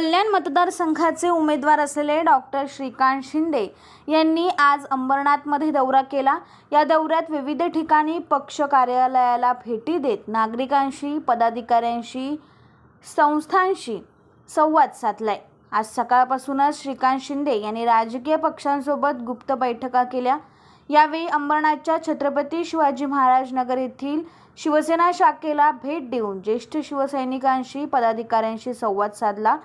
कल्याण मतदारसंघाचे उमेदवार असलेले डॉक्टर श्रीकांत शिंदे यांनी आज अंबरनाथमध्ये दौरा केला. या दौऱ्यात विविध ठिकाणी पक्ष कार्यालयाला भेटी देत नागरिकांशी पदाधिकाऱ्यांशी संस्थांशी संवाद साधलाय. आज सकाळपासूनच श्रीकांत शिंदे यांनी राजकीय पक्षांसोबत गुप्त बैठका केल्या. यावेळी अंबरनाथच्या छत्रपती शिवाजी महाराज नगर येथील शिवसेना शाखेला भेट देऊन ज्येष्ठ शिवसैनिकांशी पदाधिकाऱ्यांशी संवाद साधला.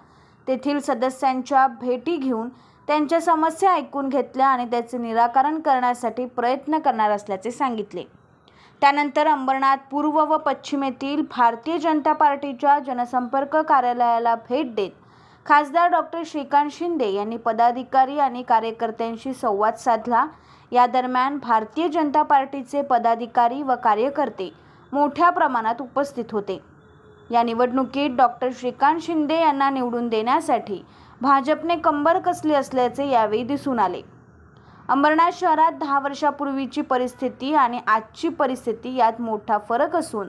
तेथील सदस्यांच्या भेटी घेऊन त्यांच्या समस्या ऐकून घेतल्या आणि त्याचे निराकरण करण्यासाठी प्रयत्न करणार असल्याचे सांगितले. त्यानंतर अंबरनाथ पूर्व व पश्चिमेतील भारतीय जनता पार्टीच्या जनसंपर्क कार्यालयाला भेट देत खासदार डॉक्टर श्रीकांत शिंदे यांनी पदाधिकारी आणि कार्यकर्त्यांशी संवाद साधला. या दरम्यान भारतीय जनता पार्टीचे पदाधिकारी व कार्यकर्ते मोठ्या प्रमाणात उपस्थित होते. या निवडणुकीत डॉक्टर श्रीकांत शिंदे यांना निवडून देण्यासाठी भाजपने कंबर कसली असल्याचे यावेळी दिसून आले. अंबरनाथ शहरात दहा वर्षापूर्वीची परिस्थिती आणि आजची परिस्थिती यात मोठा फरक असून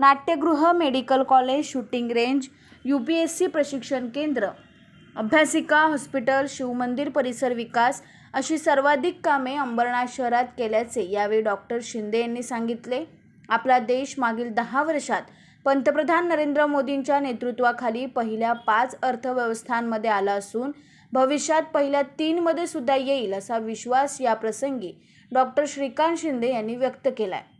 नाट्यगृह medical college shooting range U P S C प्रशिक्षण केंद्र अभ्यासिका हॉस्पिटल शिवमंदिर परिसर विकास अशी सर्वाधिक कामे अंबरनाथ शहरात केल्याचे यावेळी डॉक्टर शिंदे यांनी सांगितले. आपला देश मागील दहा वर्षात पंतप्रधान नरेंद्र मोदींच्या नेतृत्वाखाली पहिल्या पाच अर्थव्यवस्थांमध्ये आला असून भविष्यात पहिल्या तीनमध्ये सुद्धा येईल असा विश्वास या प्रसंगी डॉक्टर श्रीकांत शिंदे यांनी व्यक्त केला आहे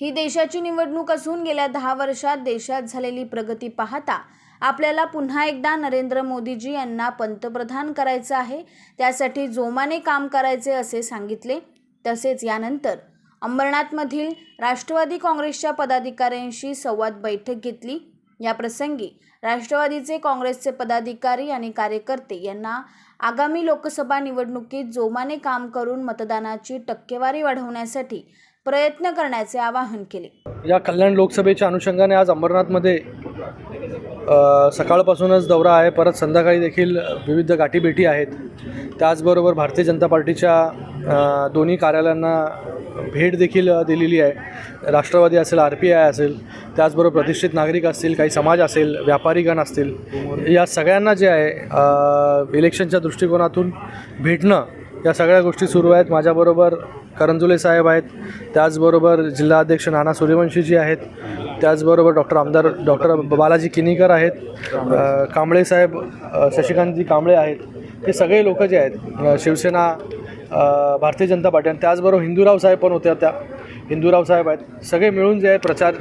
ही देशाची निवडणूक असून गेल्या दहा वर्षात देशात झालेली प्रगती पाहता आपल्याला पुन्हा एकदा नरेंद्र मोदीजी यांना पंतप्रधान करायचं आहे त्यासाठी जोमाने काम करायचे असे सांगितले. तसेच यानंतर अंबरनाथमधील राष्ट्रवादी काँग्रेसच्या पदाधिकाऱ्यांशी संवाद बैठक घेतली. या प्रसंगी राष्ट्रवादीचे काँग्रेसचे पदाधिकारी आणि कार्यकर्ते यांना आगामी लोकसभा निवडणुकीत जोमाने काम करून मतदानाची टक्केवारी वाढवण्यासाठी प्रयत्न करण्याचे आवाहन केले. या कल्याण लोकसभेच्या अनुषंगाने आज अंबरनाथमध्ये सकाळपासूनच दौरा आहे. परत संध्याकाळी देखील विविध गाठीभेटी आहेत. त्याचबरोबर भारतीय जनता पार्टीच्या दोन्ही कार्यालयांना भेट देखील दिलेली आहे. राष्ट्रवादी असेल आर पी आय असेल त्याचबरोबर प्रतिष्ठित नागरिक असतील काही समाज असेल व्यापारीगण असतील या सगळ्यांना जे आहे इलेक्शनच्या दृष्टिकोनातून भेटणं या सगळ्या गोष्टी सुरू आहेत. माझ्याबरोबर करंजुले साहेब आहेत. त्याचबरोबर जिल्हा अध्यक्ष नाना सूर्यवंशीजी आहेत. त्याचबरोबर डॉक्टर आमदार डॉक्टर बालाजी किनीकर आहेत. कांबळे साहेब शशिकांतजी कांबळे आहेत. हे सगळे लोक जे आहेत शिवसेना भारतीय जनता पार्टी आणि त्याचबरोबर हिंदूराव साहेब पण होत्या त्या हिंदूराव साहेब आहेत. सगळे मिळून जे आहे प्रचार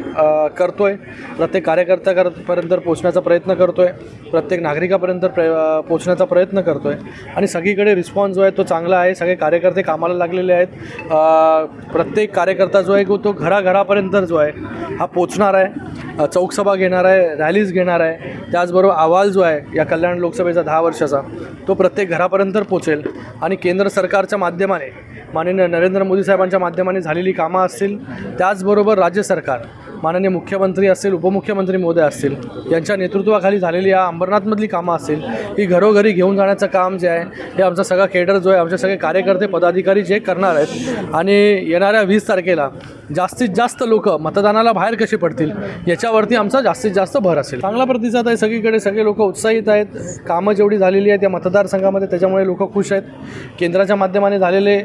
करतो आहे प्रत्येक कार्यकर्त्यापर्यंत पोचण्याचा प्रयत्न करतो आहे प्रत्येक नागरिकापर्यंत प्र पोचण्याचा प्रयत्न करतो आहे आणि सगळीकडे रिस्पॉन्स जो आहे तो चांगला आहे. सगळे कार्यकर्ते कामाला लागलेले आहेत. प्रत्येक कार्यकर्ता जो आहे तो घराघरापर्यंत जो आहे हा पोचणार आहे. चौकसभा घेणार आहे रॅलीज घेणार आहे. त्याचबरोबर अहवाल जो आहे या कल्याण लोकसभेचा दहा वर्षाचा तो प्रत्येक घरापर्यंत पोचेल आणि केंद्र सरकारच्या माध्यमाने माननीय नरेंद्र मोदी साहेबांच्या माध्यमाने झालेली कामं असतील त्याचबरोबर राज्य सरकार माननीय मुख्यमंत्री असतील उपमुख्यमंत्री मोदी असतील यांच्या नेतृत्वाखाली झालेली या अंबरनाथमधली कामं असतील ही घरोघरी घेऊन जाण्याचं काम जे आहे हे आमचा सगळा केडर जो आहे आमचे सगळे कार्यकर्ते पदाधिकारी जे करणार आहेत आणि येणाऱ्या वीस तारखेला जास्तीत जास्त लोक मतदानाला बाहेर कसे पडतील याच्यावरती आमचा जास्तीत जास्त भर असेल. चांगला प्रतिसाद आहे सगळीकडे सगळे लोक उत्साहित आहेत कामं जेवढी झालेली आहेत या मतदारसंघामध्ये त्याच्यामुळे लोक खुश आहेत. केंद्राच्या माध्यमाने झालेले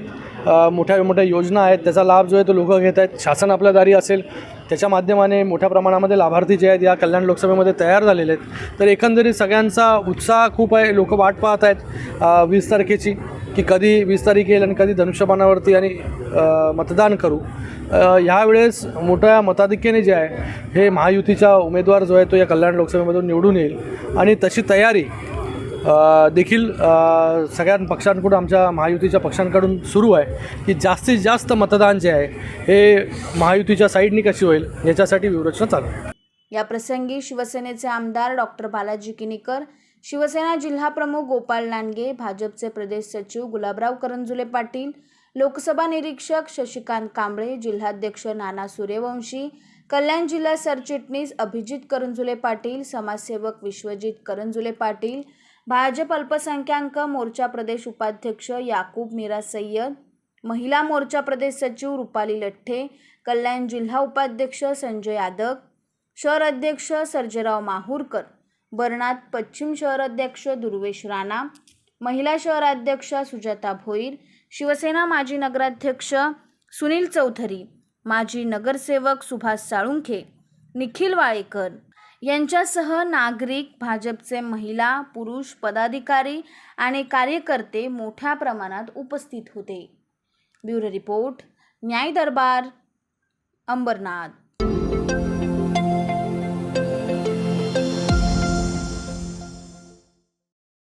मोठ्या मोठ्या योजना आहेत. त्याचा लाभ जो आहे तो लोक घेत आहेत. शासन आपल्या दारी असेल. त्याच्या माध्यमाने मोठ्या प्रमाणामध्ये लाभार्थी जे आहेत या कल्याण लोकसभेमध्ये तयार झालेले आहेत. तर एकंदरीत सगळ्यांचा उत्साह खूप आहे. लोक वाट पाहत आहेत वीस तारखेची की कधी वीस तारीख येईल आणि कधी धनुष्यबाणावरती आणि मतदान करू. ह्यावेळेस मोठ्या मताधिक्याने जे आहे हे महायुतीचा उमेदवार जो आहे तो या कल्याण लोकसभेमधून निवडून येईल. आणि तशी तयारी देखील सगळ्या पक्षांकडून आमच्या महायुतीच्या पक्षांकडून सुरू आहे की जास्तीत जास्त मतदान जे आहे हे महायुतीच्या साईडनी कशी होईल याच्यासाठी व्यूहरचना चालू आहे. या प्रसंगी शिवसेनेचे आमदार डॉक्टर बालाजी किनीकर शिवसेना जिल्हा प्रमुख गोपाल लांडगे भाजपचे प्रदेश सचिव गुलाबराव करंजुले पाटील लोकसभा निरीक्षक शशिकांत कांबळे जिल्हाध्यक्ष नाना सूर्यवंशी कल्याण जिल्हा सरचिटणीस अभिजित करंजुले पाटील समाजसेवक विश्वजित करंजुले पाटील भाजप अल्पसंख्याक मोर्चा प्रदेश उपाध्यक्ष याकूब मीरा सय्यद महिला मोर्चा प्रदेश सचिव रुपाली लठ्ठे कल्याण जिल्हा उपाध्यक्ष संजय यादव शहर अध्यक्ष सर्जेराव माहूरकर बरनात पश्चिम शहराध्यक्ष दुर्वेश राणा महिला शहराध्यक्षा सुजाता भोईर शिवसेना माजी नगराध्यक्ष सुनील चौधरी माजी नगरसेवक सुभाष साळुंखे निखिल वाळेकर यांच्यासह नागरिक भाजपचे महिला पुरुष पदाधिकारी आणि कार्यकर्ते मोठ्या प्रमाणात उपस्थित होते. ब्युरो रिपोर्ट न्याय दरबार अंबरनाथ.